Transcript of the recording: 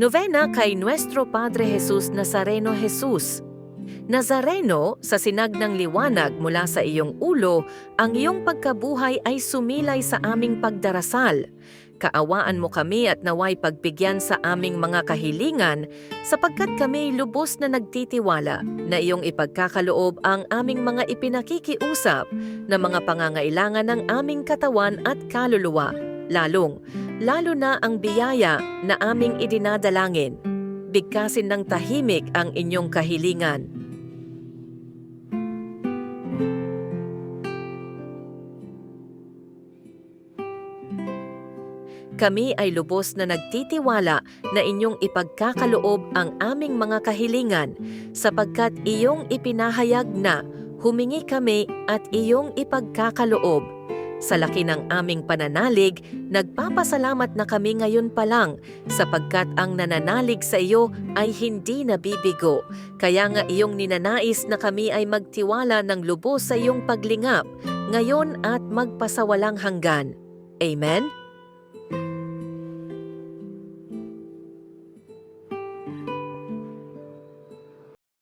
Novena kay Nuestro Padre Jesus Nazareno Jesus. Nazareno, sa sinag ng liwanag mula sa iyong ulo, ang iyong pagkabuhay ay sumilay sa aming pagdarasal. Kaawaan mo kami at naway pagbigyan sa aming mga kahilingan sapagkat kami lubos na nagtitiwala na iyong ipagkakaloob ang aming mga ipinakikiusap na mga pangangailangan ng aming katawan at kaluluwa, lalong, lalo na ang biyaya na aming idinadalangin. Bigkasin ng tahimik ang inyong kahilingan. Kami ay lubos na nagtitiwala na inyong ipagkakaloob ang aming mga kahilingan sapagkat iyong ipinahayag na humingi kami at iyong ipagkakaloob. Sa laki ng aming pananalig, nagpapasalamat na kami ngayon pa lang sapagkat ang nananalig sa iyo ay hindi nabibigo. Kaya nga iyong ninanais na kami ay magtiwala ng lubos sa iyong paglingap, ngayon at magpasawalang hanggan. Amen?